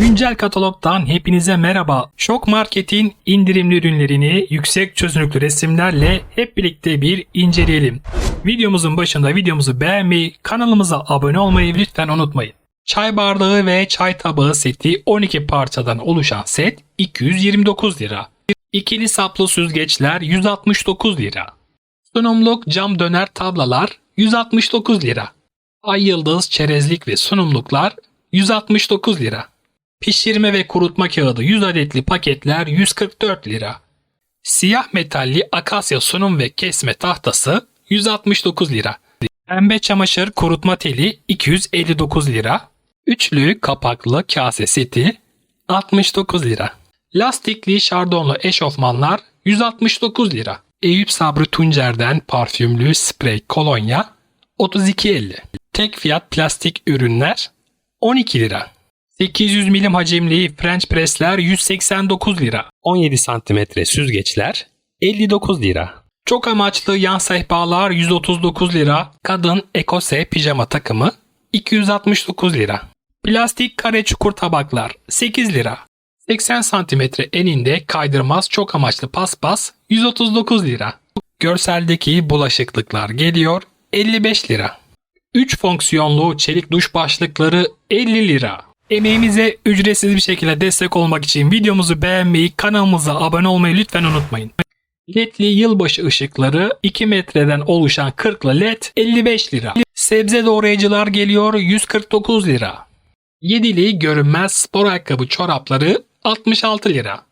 Güncel katalogdan hepinize merhaba. Şok Market'in indirimli ürünlerini yüksek çözünürlüklü resimlerle hep birlikte bir inceleyelim. Videomuzun başında videomuzu beğenmeyi, kanalımıza abone olmayı lütfen unutmayın. Çay bardağı ve çay tabağı seti 12 parçadan oluşan set 229 lira. İkili saplı süzgeçler 169 lira. Sunumluk cam döner tablalar 169 lira. Ay yıldız, çerezlik ve sunumluklar 169 lira. Pişirme ve kurutma kağıdı 100 adetli paketler 144 lira. Siyah metalli akasya sunum ve kesme tahtası 169 lira. Pembe çamaşır kurutma teli 259 lira. Üçlü kapaklı kase seti 69 lira. Lastikli şardonlu eşofmanlar 169 lira. Eyüp Sabri Tuncer'den parfümlü sprey kolonya 32.50. Tek fiyat plastik ürünler 12 lira. 800 milim hacimli French pressler 189 lira. 17 santimetre süzgeçler 59 lira. Çok amaçlı yan sehpalar 139 lira. Kadın ekose pijama takımı 269 lira. Plastik kare çukur tabaklar 8 lira. 80 santimetre eninde kaydırmaz çok amaçlı paspas 139 lira. Görseldeki bulaşıklıklar geliyor 55 lira. 3 fonksiyonlu çelik duş başlıkları 50 lira. Emeğimize ücretsiz bir şekilde destek olmak için videomuzu beğenmeyi, kanalımıza abone olmayı lütfen unutmayın. LED'li yılbaşı ışıkları 2 metreden oluşan 40'lı LED 55 lira. Sebze doğrayıcılar geliyor 149 lira. 7'li görünmez spor ayakkabı çorapları 66 lira.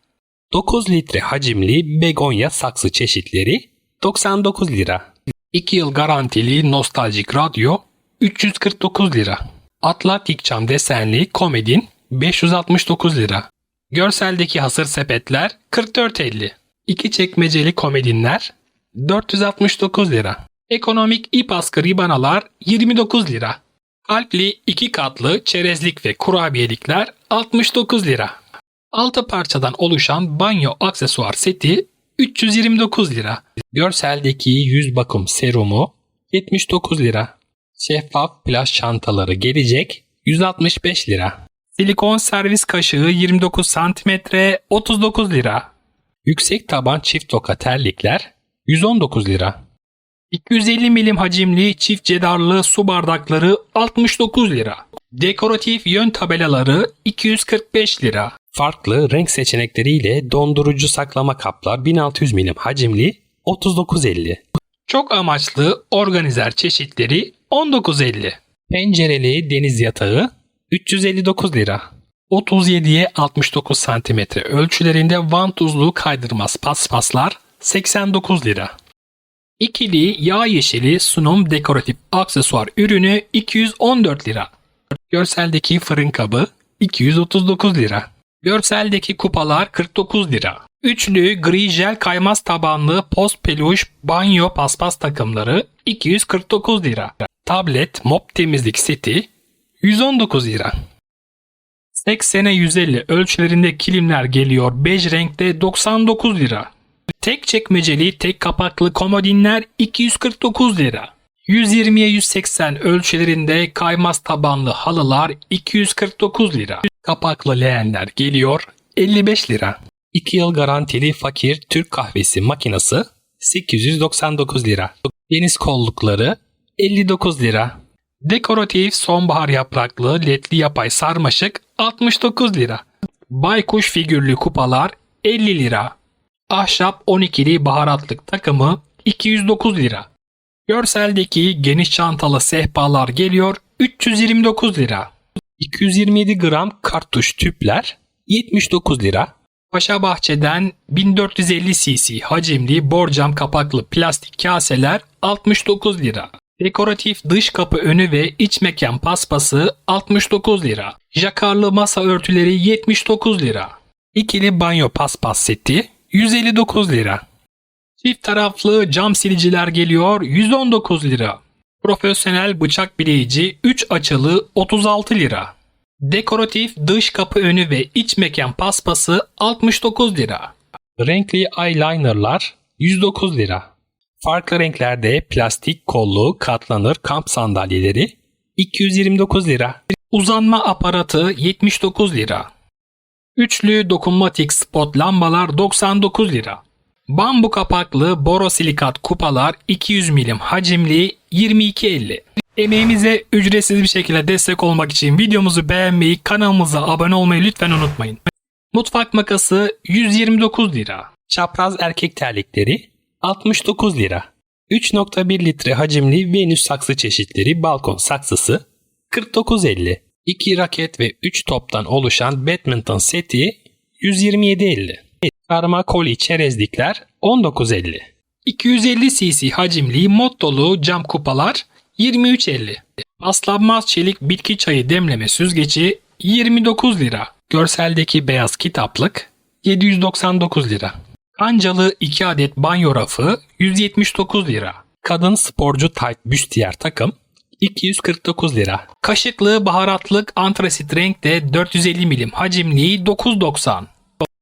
9 litre hacimli begonya saksı çeşitleri 99 lira. 2 yıl garantili nostaljik radyo 349 lira. Atlantik cam desenli komedin 569 lira. Görseldeki hasır sepetler 44.50. İki çekmeceli komedinler 469 lira. Ekonomik ip askı ribanalar 29 lira. Kalpli iki katlı çerezlik ve kurabiyelikler 69 lira. 6 parçadan oluşan banyo aksesuar seti 329 lira. Görseldeki yüz bakım serumu 79 lira. Şeffaf plaj çantaları gelecek 165 lira. Silikon servis kaşığı 29 cm 39 lira. Yüksek taban çift toka terlikler 119 lira. 250 milim hacimli çift cedarlı su bardakları 69 lira. Dekoratif yön tabelaları 245 lira. Farklı renk seçenekleriyle dondurucu saklama kaplar 1600 milim hacimli 39.50. Çok amaçlı organizer çeşitleri 19.50. Pencereli deniz yatağı 359 lira. 37'ye 69 cm ölçülerinde vantuzlu kaydırmaz paspaslar 89 lira. İkili yağ yeşili sunum dekoratif aksesuar ürünü 214 lira. Görseldeki fırın kabı 239 lira. Görseldeki kupalar 49 lira. Üçlü gri jel kaymaz tabanlı post peluş banyo paspas takımları 249 lira. Tablet mop temizlik seti 119 lira. 80'e 150 ölçülerinde kilimler geliyor bej renkte 99 lira. Tek çekmeceli tek kapaklı komodinler 249 lira. 120'ye 180 ölçülerinde kaymaz tabanlı halılar 249 lira. Kapaklı leğenler geliyor 55 lira. 2 yıl garantili fakir Türk kahvesi makinesi 899 lira. Deniz kollukları 59 lira. Dekoratif sonbahar yapraklı ledli yapay sarmaşık 69 lira. Baykuş figürlü kupalar 50 lira. Ahşap 12'li baharatlık takımı 209 lira. Görseldeki geniş çantalı sehpalar geliyor 329 lira. 227 gram kartuş tüpler 79 lira. Paşa Bahçe'den 1450 cc hacimli borcam kapaklı plastik kaseler 69 lira. Dekoratif dış kapı önü ve iç mekan paspası 69 lira. Jakarlı masa örtüleri 79 lira. İkili banyo paspas seti 159 lira. Çift taraflı cam siliciler geliyor 119 lira. Profesyonel bıçak bileyici 3 açılı 36 lira. Dekoratif dış kapı önü ve iç mekan paspası 69 lira. Renkli eyelinerlar 109 lira. Farklı renklerde plastik kollu katlanır kamp sandalyeleri 229 lira. Uzanma aparatı 79 lira. Üçlü dokunmatik spot lambalar 99 lira. Bambu kapaklı borosilikat kupalar 200 milim hacimli 22.50. Emeğimize ücretsiz bir şekilde destek olmak için videomuzu beğenmeyi, kanalımıza abone olmayı lütfen unutmayın. Mutfak makası 129 lira. Çapraz erkek terlikleri 69 lira. 3.1 litre hacimli Venüs saksı çeşitleri balkon saksısı 49.50. 2 raket ve 3 toptan oluşan badminton seti 127.50. Karma koli çerezlikler 19.50. 250 cc hacimli mod dolu cam kupalar 23.50. Paslanmaz çelik bitki çayı demleme süzgeci 29 lira. Görseldeki beyaz kitaplık 799 lira. Kancalı 2 adet banyo rafı 179 lira. Kadın sporcu tight büstiyer takım 249 lira. Kaşıklı baharatlık antrasit renkte 450 milim hacimli 9.90.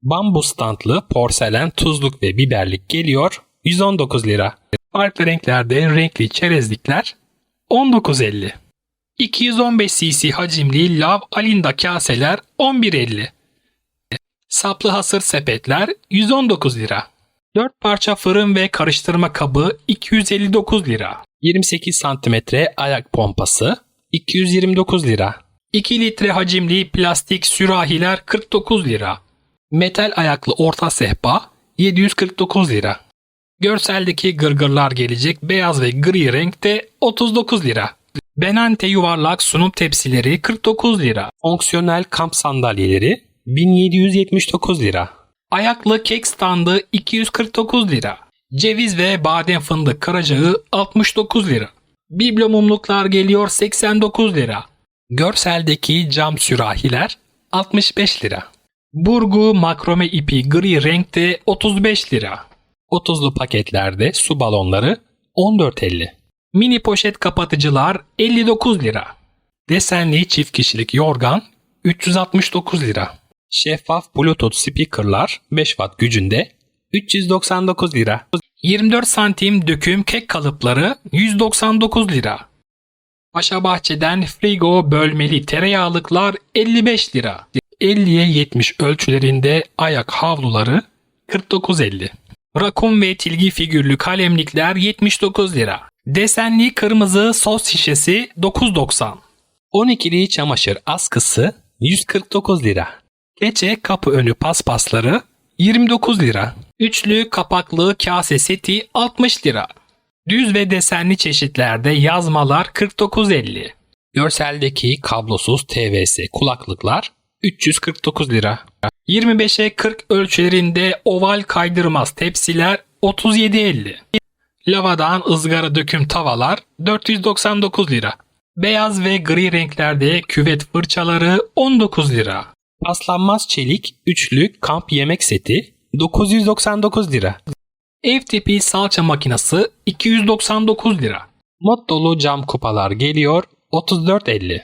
Bambu standlı porselen tuzluk ve biberlik geliyor 119 lira. Farklı renklerde renkli çerezlikler 19.50. 215 cc hacimli lav alinda kaseler 11.50. Saplı hasır sepetler 119 lira. 4 parça fırın ve karıştırma kabı 259 lira. 28 santimetre ayak pompası 229 lira. 2 litre hacimli plastik sürahiler 49 lira. Metal ayaklı orta sehpa 749 lira. Görseldeki gırgırlar gelecek beyaz ve gri renkte 39 lira. Benante yuvarlak sunum tepsileri 49 lira. Fonksiyonel kamp sandalyeleri 1779 lira. Ayaklı kek standı 249 lira. Ceviz ve badem fındık karacağı 69 lira. Biblo mumluklar geliyor 89 lira. Görseldeki cam sürahiler 65 lira. Burgu makrome ipi gri renkte 35 lira. 30'lu paketlerde su balonları 14.50. Mini poşet kapatıcılar 59 lira. Desenli çift kişilik yorgan 369 lira. Şeffaf Bluetooth speakerlar 5 watt gücünde 399 lira. 24 santim döküm kek kalıpları 199 lira. Paşa Bahçe'den frigo bölmeli tereyağlıklar 55 lira. 50'ye 70 ölçülerinde ayak havluları 49.50. Rakun ve tilgi figürlü kalemlikler 79 lira. Desenli kırmızı sos şişesi 9.90. 12'li çamaşır askısı 149 lira. Keçe kapı önü paspasları 29 lira. Üçlü kapaklı kase seti 60 lira. Düz ve desenli çeşitlerde yazmalar 49.50. Görseldeki kablosuz TVS kulaklıklar 349 lira. 25'e 40 ölçülerinde oval kaydırmaz tepsiler 37.50. Lavadan ızgara döküm tavalar 499 lira. Beyaz ve gri renklerde küvet fırçaları 19 lira. Paslanmaz çelik üçlü kamp yemek seti 999 lira. Ev tipi salça makinesi 299 lira. Mod dolu cam kupalar geliyor 34.50.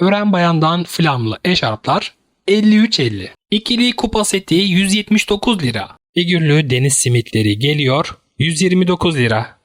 Ören bayandan flamlı eşarplar 53.50. İkili kupa seti 179 lira. Figürlü deniz simitleri geliyor 129 lira.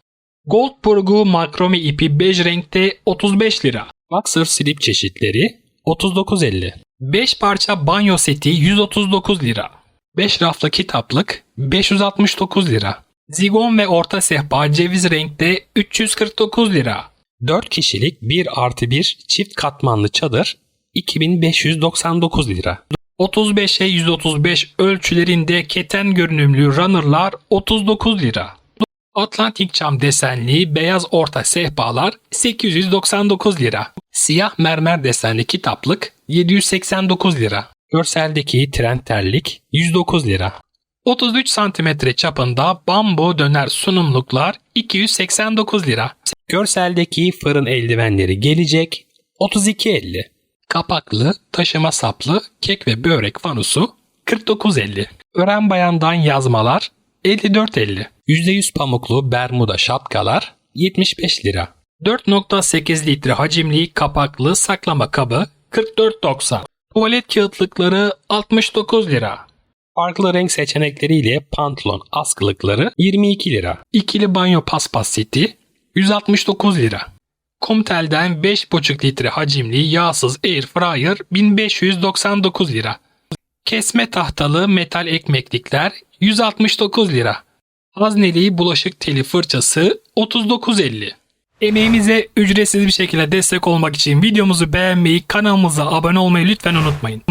Goldburg'u makrome ipi bej renkte 35 lira. Boxer slip çeşitleri 39.50. 5 parça banyo seti 139 lira. 5 raflı kitaplık 569 lira. Zigon ve orta sehpa ceviz renkte 349 lira. 4 kişilik 1 artı 1 çift katmanlı çadır 2599 lira. 35'e 135 ölçülerinde keten görünümlü runnerlar 39 lira. Atlantik cam desenli beyaz orta sehpalar 899 lira. Siyah mermer desenli kitaplık 789 lira. Görseldeki trend terlik 109 lira. 33 cm çapında bambu döner sunumluklar 289 lira. Görseldeki fırın eldivenleri gelecek 32.50. Kapaklı, taşıma saplı kek ve börek fanusu 49.50. Ören bayandan yazmalar 54.50. %100 pamuklu bermuda şapkalar 75 lira. 4.8 litre hacimli kapaklı saklama kabı 44.90. Tuvalet kağıtlıkları 69 lira. Farklı renk seçenekleriyle pantolon askılıkları 22 lira. İkili banyo paspas seti 169 lira. Comtel'den 5,5 litre hacimli yağsız air fryer 1599 lira. Kesme tahtalı metal ekmeklikler 169 lira. Hazneli bulaşık teli fırçası 39.50. Emeğimize ücretsiz bir şekilde destek olmak için videomuzu beğenmeyi, kanalımıza abone olmayı lütfen unutmayın.